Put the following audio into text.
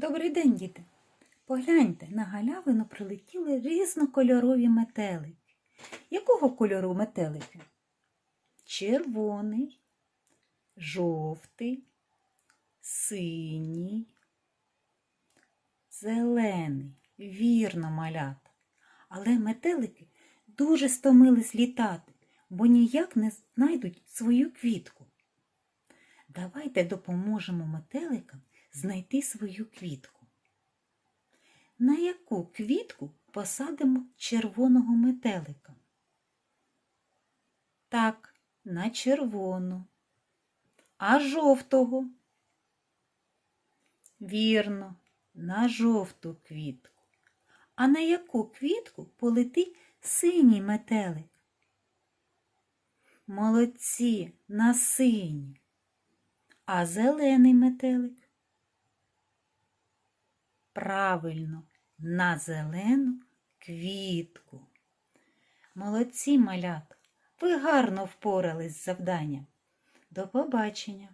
Добрий день, діти! Погляньте, на галявину прилетіли різнокольорові метелики. Якого кольору метелики? Червоний, жовтий, синій, зелений. Вірно, малята. Але метелики дуже стомились літати, бо ніяк не знайдуть свою квітку. Давайте допоможемо метеликам знайти свою квітку. На яку квітку посадимо червоного метелика? Так, на червону. А жовтого? Вірно, на жовту квітку. А на яку квітку полетить синій метелик? Молодці, на синю. А зелений метелик? Правильно, на зелену квітку. Молодці малята, ви гарно впорались з завданням. До побачення!